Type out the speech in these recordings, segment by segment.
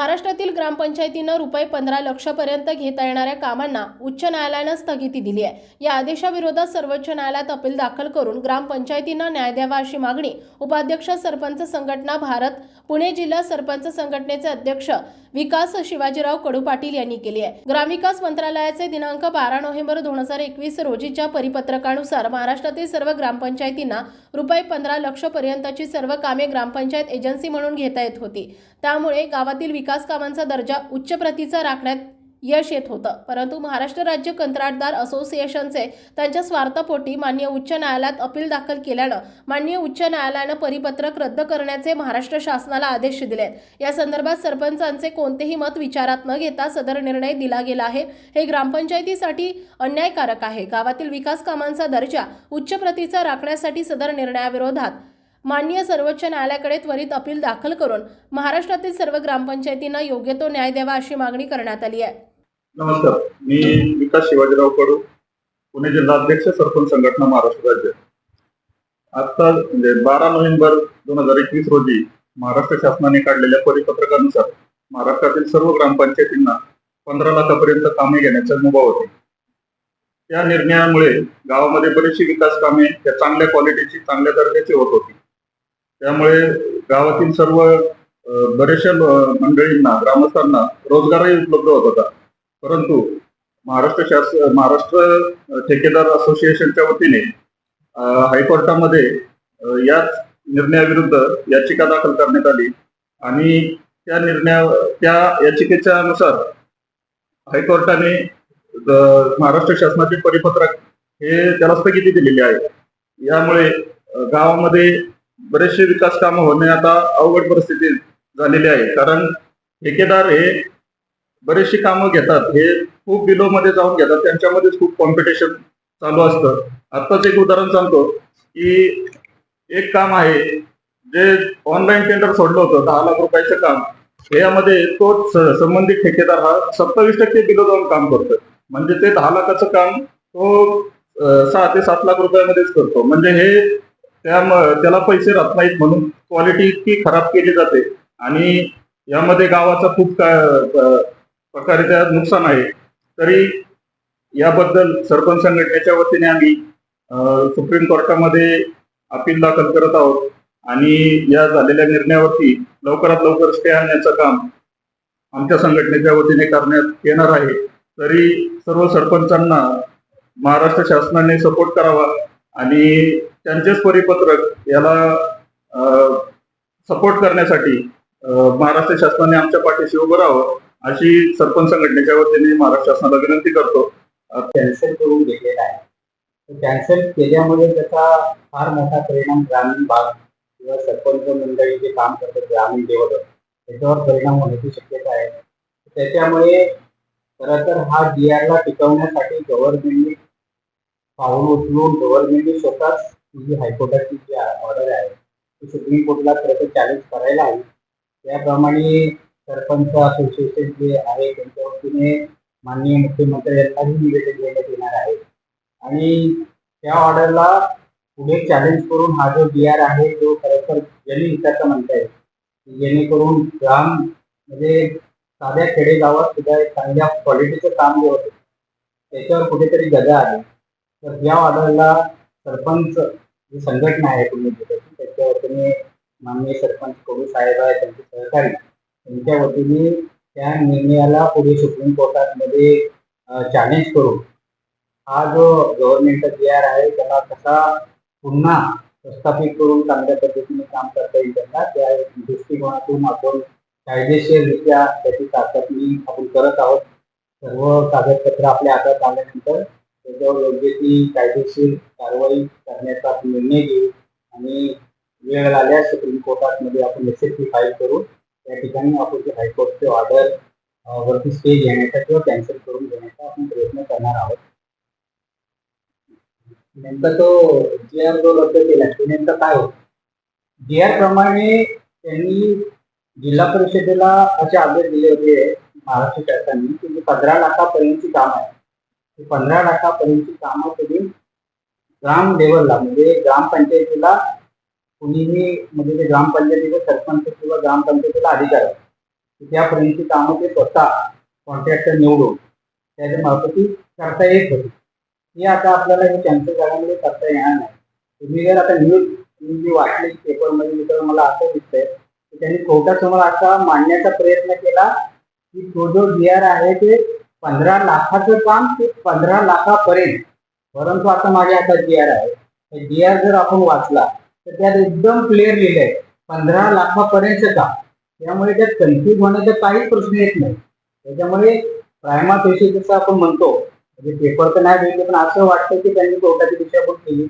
महाराष्ट्रातील ग्रामपंचायतीनं रुपये पंधरा लक्षापर्यंत घेता येणाऱ्या कामांना उच्च न्यायालयानं स्थगिती दिली आहे. या आदेशाविरोधात सर्वोच्च न्यायालयात अपील दाखल करून ग्रामपंचायतींना न्याय द्यावा अशी मागणी उपाध्यक्ष सरपंच संघटना भारत पुणे जिल्हा सरपंच संघटनेचे अध्यक्ष विकास शिवाजीराव कडू पाटील यांनी केली आहे. ग्रामविकास मंत्रालयाचे दिनांक बारा नोव्हेंबर दोन हजार एकवीस रोजीच्या परिपत्रकानुसार महाराष्ट्रातील सर्व ग्रामपंचायतींना रुपये पंधरा लक्षपर्यंतची सर्व कामे ग्रामपंचायत एजन्सी म्हणून घेता येत होती. त्यामुळे गावातील विकास विकास कामांचा दर्जा उच्च प्रतीचा राखण्यात यश येत होतं. परंतु महाराष्ट्र राज्य कंत्राटदार असोसिएशनचे त्यांच्या स्वार्थपोटी मान्य उच्च न्यायालयात अपील दाखल केल्यानं मान्य उच्च न्यायालयानं परिपत्रक रद्द करण्याचे महाराष्ट्र शासनाला आदेश दिले आहेत या संदर्भात सरपंचांचे कोणतेही मत विचारात न घेता सदर निर्णय दिला गेला आहे. हे ग्रामपंचायतीसाठी अन्यायकारक आहे. गावातील विकास कामांचा दर्जा उच्च प्रतीचा राखण्यासाठी सदर निर्णयाविरोधात मान्य सर्वोच्च न्यायालयाकडे त्वरित अपील दाखल करून महाराष्ट्रातील सर्व ग्रामपंचायतींना योग्य तो न्याय द्यावा अशी मागणी करण्यात आली आहे. नमस्कार. मी विकास शिवाजीराव कडू पुणे जिल्हा अध्यक्ष सरपंच संघटना महाराष्ट्र राज्य. आता म्हणजे बारा नोव्हेंबर दोन हजार एकवीस रोजी महाराष्ट्र शासनाने काढलेल्या परिपत्रकानुसार महाराष्ट्रातील सर्व ग्रामपंचायतींना पंधरा लाखापर्यंत कामे घेण्याचा मुभा होते. त्या निर्णयामुळे गावामध्ये बरीचशी विकास कामे त्या चांगल्या क्वालिटीची चांगल्या दर्जाची होत होती. त्यामुळे गावातील सर्व बरेचशा बऱ्याचशा मंडळींना ग्रामस्थांना रोजगारही उपलब्ध होत होता. परंतु महाराष्ट्र शास महाराष्ट्र ठेकेदार असोसिएशनच्या वतीने हायकोर्टामध्ये याच निर्णयाविरुद्ध याचिका दाखल करण्यात आली आणि त्या निर्णया त्या याचिकेच्या अनुसार हायकोर्टाने महाराष्ट्र शासनाचे परिपत्रक हे त्याला स्थगिती दिलेली आहे. यामुळे गावामध्ये बरेचसे विकास कामं होणे आता अवघड परिस्थिती झालेली आहे. कारण ठेकेदार हे बरेचशी कामं घेतात. हे खूप बिलो मध्ये जाऊन घेतात. त्यांच्यामध्येच खूप कॉम्पिटिशन चालू असतं. आत्ताच एक उदाहरण सांगतो की एक काम आहे. जे ऑनलाईन टेंडर सोडलं होतं दहा लाख रुपयाचं काम यामध्ये तो संबंधित ठेकेदार हा सत्तावीस टक्के बिलो जाऊन काम करतो म्हणजे ते दहा लाखाचं काम तो सहा ते सात लाख रुपयामध्येच करतो. म्हणजे हे त्याम- त्याला पैसे राहत नाहीत म्हणून क्वालिटी इतकी खराब केली जाते. आणि यामध्ये गावाचा खूप प्रकारे त्यात नुकसान आहे. तरी याबद्दल सरपंच संघटनेच्या वतीने आम्ही सुप्रीम कोर्टामध्ये अपील दाखल करत आहोत. आणि या झालेल्या निर्णयावरती लवकरात लवकर स्टे आणण्याचं काम आमच्या संघटनेच्या वतीने करण्यात येणार आहे. तरी सर्व सरपंचांना महाराष्ट्र शासनाने सपोर्ट करावा आणि त्यांचेच परिपत्रक याला सपोर्ट करण्यासाठी महाराष्ट्र शासनाने आमच्या पाठीशी उभं राहावं अशी सरपंच संघटनेच्या वतीने महाराष्ट्र शासनाला विनंती करतो. कॅन्सल करून घेतलेला आहे. कॅन्सल केल्यामुळे त्याचा फार मोठा परिणाम ग्रामीण भाग किंवा सरपंच मंडळी जे काम करतात ग्रामीण डेव्हलप त्याच्यावर परिणाम होण्याची शक्यता आहे. त्याच्यामुळे खरं तर हा डी ला टिकवण्यासाठी गव्हर्नमेंटने पाऊल उचलून गव्हर्नमेंटने स्वतःच जी हायकोर्टाची जी ऑर्डर आहे ती सुप्रीम कोर्टला खरं चॅलेंज करायला हवी. त्याप्रमाणे सरपंच असोसिएशन जे आहे त्यांच्या वतीने माननीय मुख्यमंत्री यांनाही निवेदन देण्यात येणार आहे. आणि त्या ऑर्डरला पुढे चॅलेंज करून हा जो डी आर आहे तो खरोखर जनहिताचा म्हणता येईल जेणेकरून ग्राम म्हणजे साध्या खेडेगावात सुद्धा एक चांगल्या क्वालिटीचं काम जे होतं त्याच्यावर कुठेतरी गदा आली. तर या ऑर्डरला सरपंच जी संघटना आहे तुम्ही त्याच्या वतीने माननीय सरपंच कडू साहेब आहे त्यांचे सहकारी. त्यांच्या वतीने त्या निर्णयाला पुढे सुप्रीम कोर्टामध्ये चॅलेंज करून हा जो गव्हर्नमेंटचा जी आर आहे त्याला कसा पुन्हा प्रस्थापित करून चांगल्या पद्धतीने काम करता येईल त्यांना त्या दृष्टिकोनातून आपण कायदेशीररित्या त्याची चाचपणी आपण करत आहोत. सर्व कागदपत्र आपल्या हातात आल्यानंतर त्याच्यावर योग्य ती कायदेशीर कारवाई करण्याचा आपण निर्णय घेऊ आणि वेळ आल्यास सुप्रीम कोर्टामध्ये आपण एस फाईल करू. त्या ठिकाणी आपण जे हायकोर्टचे ऑर्डर वरती स्टे घेण्याचा किंवा कॅन्सल करून घेण्याचा आपण प्रयत्न करणार आहोत. नेमका तो जी आर जो रद्द केला ते नेमका काय होत? जी आर प्रमाणे त्यांनी जिल्हा परिषदेला असे आदेश दिले होते महाराष्ट्र शासनाने की पंधरा लाखापर्यंतची काम आहे पंधरा लाखापर्यंतची कामं तुम्ही ग्राम लेवलला म्हणजे ग्रामपंचायतीला कुणीही म्हणजे ते ग्रामपंचायतीचे सरपंच किंवा ग्रामपंचायतीला अधिकार आहे त्यापर्यंतची कामं ते स्वतः कॉन्ट्रॅक्टर निवडून त्याच्या मार्फती करता येत होती. हे आता आपल्याला हे कॅन्सल झाल्यामुळे करता येणार नाही. तुम्ही जर आता न्यूज न्यूज जी वाचली पेपरमध्ये तर मला असं दिसतंय की त्यांनी कोर्टासमोर असा मांडण्याचा प्रयत्न केला की तो जो डी आर आहे ते पंधरा लाखाचं काम ते पंधरा लाखापर्यंत. परंतु आता माझ्या हातात जी आर आहे. जी आर जर आपण वाचला तर त्यात एकदम क्लिअर लिहिलंय पंधरा लाखापर्यंतचं काम. त्यामुळे त्यात कन्फ्यूज होण्याचा काही प्रश्न येत नाही त्याच्यामुळे प्रायमा पेशी जसं आपण म्हणतो म्हणजे पेपर तर नाही भेटले पण असं वाटतं की त्यांनी कोर्टाची दिशाभूल केली.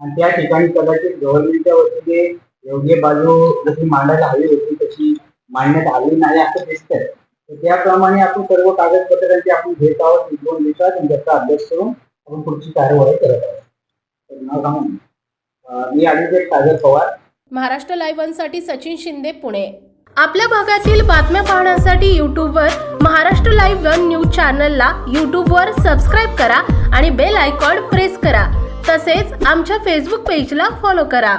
आणि त्या ठिकाणी कदाचित गव्हर्नमेंटच्या वतीने योग्य बाजू जशी मांडायला हवी होती तशी मांडण्यात आली नाही असं दिसतंय. त्याप्रमाणे आपण सर्व कागदपत्रांची आपण घेत आहोत दोन दिवसात आणि त्याचा अभ्यास करून आपण पुढची कार्यवाही करत आहोत. मी ॲडव्होकेट सागर पवार. महाराष्ट्र लाईव्हसाठी सचिन शिंदे पुणे. आपल्या भागातील बातम्या पाहण्यासाठी यूट्यूबवर महाराष्ट्र लाईव्ह वन न्यूज चॅनलला यूट्यूबवर सबस्क्राईब करा आणि बेल आयकॉन प्रेस करा. तसेच आमच्या फेसबुक पेजला फॉलो करा.